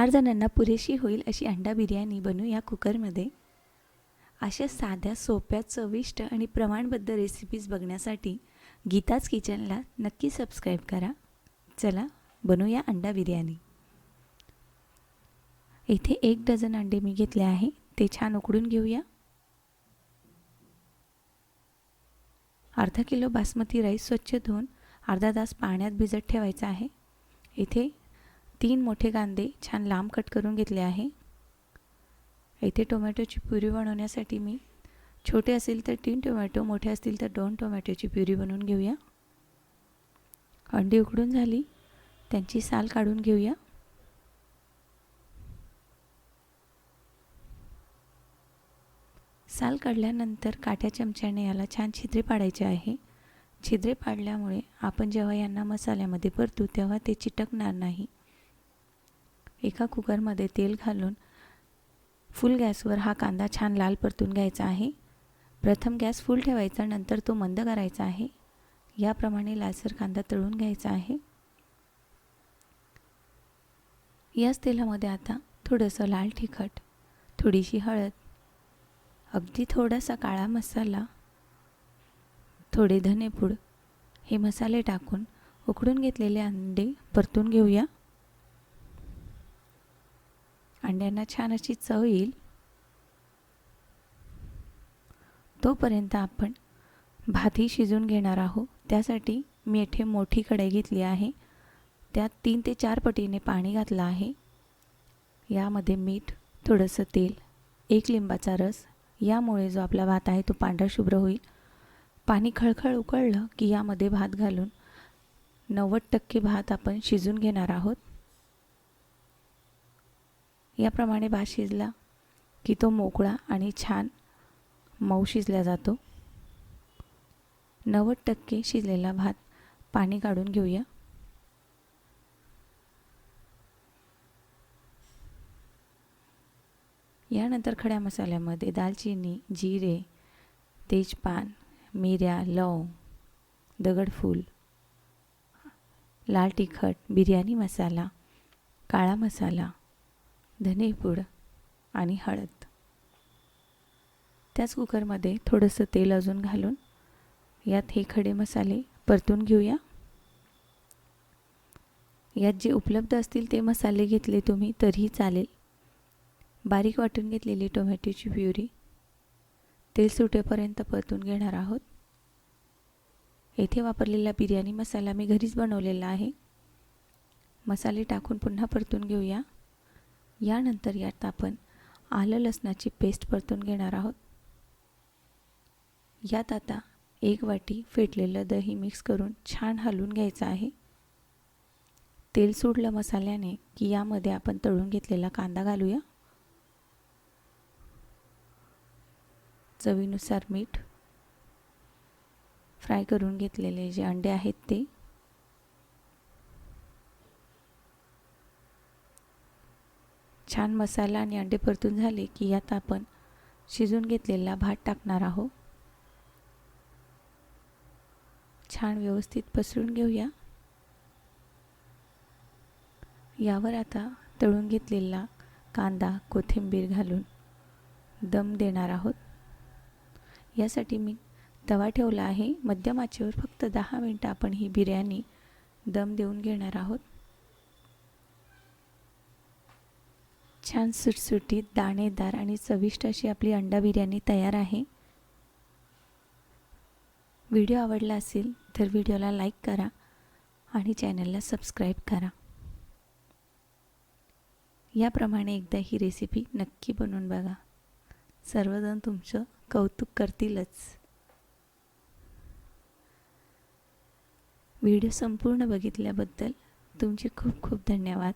चार जणांना पुरेशी होईल अशी अंडा बिर्याणी बनवू या कुकरमध्ये. अशा साध्या सोप्या चविष्ट आणि प्रमाणबद्ध रेसिपीज बघण्यासाठी गीताज किचनला नक्की सबस्क्राईब करा. चला बनवूया अंडा बिर्याणी. इथे एक डझन अंडे मी घेतले आहे. ते छान उकडून घेऊया. अर्धा किलो बासमती राईस स्वच्छ धुवून अर्धा तास पाण्यात भिजत ठेवायचा आहे. इथे तीन मोठे कांदे छान लांब कट करून घेतले आहे. इथे टोमॅटोची प्युरी बनवण्यासाठी मी छोटे असेल तर तीन टोमॅटो मोठे असतील तर दोन टोमॅटोची प्युरी बनवून घेऊया. अंडी उकडून झाली. त्यांची साल काढून घेऊया. साल काढल्यानंतर काट्या चमच्याने याला छान छिद्रे पाडायचे आहे. छिद्रे पाडल्यामुळे आपण जेव्हा यांना मसाल्यामध्ये परतू तेव्हा ते चिटकणार नाही. एका कुकरमध्ये तेल घालून फुल गॅसवर हा कांदा छान लाल परतून घ्यायचा आहे. प्रथम गॅस फुल ठेवायचा नंतर तो मंद करायचा आहे. याप्रमाणे लालसर कांदा तळून घ्यायचा आहे. याच तेलामध्ये आता थोडंसं लाल तिखट थोडीशी हळद अगदी थोडासा काळा मसाला थोडे धनेपूड हे मसाले टाकून उकडून घेतलेले अंडे परतून घेऊया. अंड्यांना छान अशी चव येईल. तोपर्यंत आपण भातही शिजून घेणार आहोत. त्यासाठी मी येथे मोठी कढई घेतली आहे. त्यात तीन ते चार पटीने पाणी घातलं आहे. यामध्ये मीठ थोडंसं तेल एक लिंबाचा रस यामुळे जो आपला भात आहे तो पांढरा शुभ्र होईल. पाणी खळखळ उकळलं की यामध्ये भात घालून नव्वद टक्के भात आपण शिजून घेणार आहोत. याप्रमाणे भात शिजला की तो मोकळा आणि छान मऊ शिजला जातो. नव्वद टक्के शिजलेला भात पाणी काढून घेऊया. यानंतर खड्या मसाल्यामध्ये दालचिनी जिरे तेजपान मिऱ्या लवंग दगडफूल लाल तिखट बिर्याणी मसाला काळा मसाला धनेपूड आणि हळद. त्याच कुकरमध्ये थोडंसं तेल अजून घालून यात हे खडे मसाले परतून घेऊया. यात जे उपलब्ध असतील ते मसाले घेतले तुम्ही तरीही चालेल. बारीक वाटून घेतलेली टोमॅटोची प्युरी तेल सुटेपर्यंत परतून घेणार आहोत. येथे वापरलेला बिर्याणी मसाला मी घरीच बनवलेला आहे. मसाले टाकून पुन्हा परतून घेऊया. यानंतर यात आपण आलं लसणाची पेस्ट परतून घेणार आहोत. यात आता एक वाटी फेटलेलं दही मिक्स करून छान हलवून घ्यायचं आहे. तेल सोडलं मसाल्याने की यामध्ये आपण तळून घेतलेला कांदा घालूया. चवीनुसार मीठ फ्राय करून घेतलेले जे अंडे आहेत ते. छान मसाला आणि अंडे परतून झाले की यात आपण शिजून घेतलेला भात टाकणार आहोत. छान व्यवस्थित पसरून घेऊया. यावर आता तळून घेतलेला कांदा कोथिंबीर घालून दम देणार आहोत. यासाठी मी तवा ठेवला आहे. मध्यम आचेवर फक्त दहा मिनटं आपण ही बिर्याणी दम देऊन घेणार आहोत. छान सुटसुटीत दाणेदार आणि चविष्ट अशी आपली अंडा बिर्याणी तयार आहे. व्हिडिओ आवडला असेल तर व्हिडिओला लाईक करा आणि चॅनलला सबस्क्राईब करा. याप्रमाणे एकदा ही रेसिपी नक्की बनवून बघा. सर्वजण तुमचं कौतुक करतीलच. व्हिडिओ संपूर्ण बघितल्याबद्दल तुमचे खूप खूप धन्यवाद.